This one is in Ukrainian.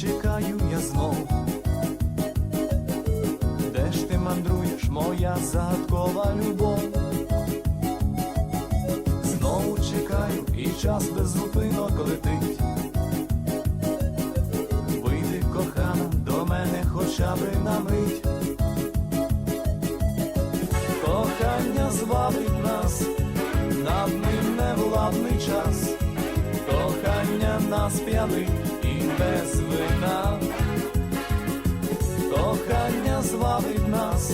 чекаю я знов. Де ж ти мандруєш, моя загадкова любов? Знову чекаю, і час без зупинок летить. Вийди, кохана, до мене хоча би на мить. Кохання звабить нас, над ним невладний час, кохання нас п'янить і без звабить нас,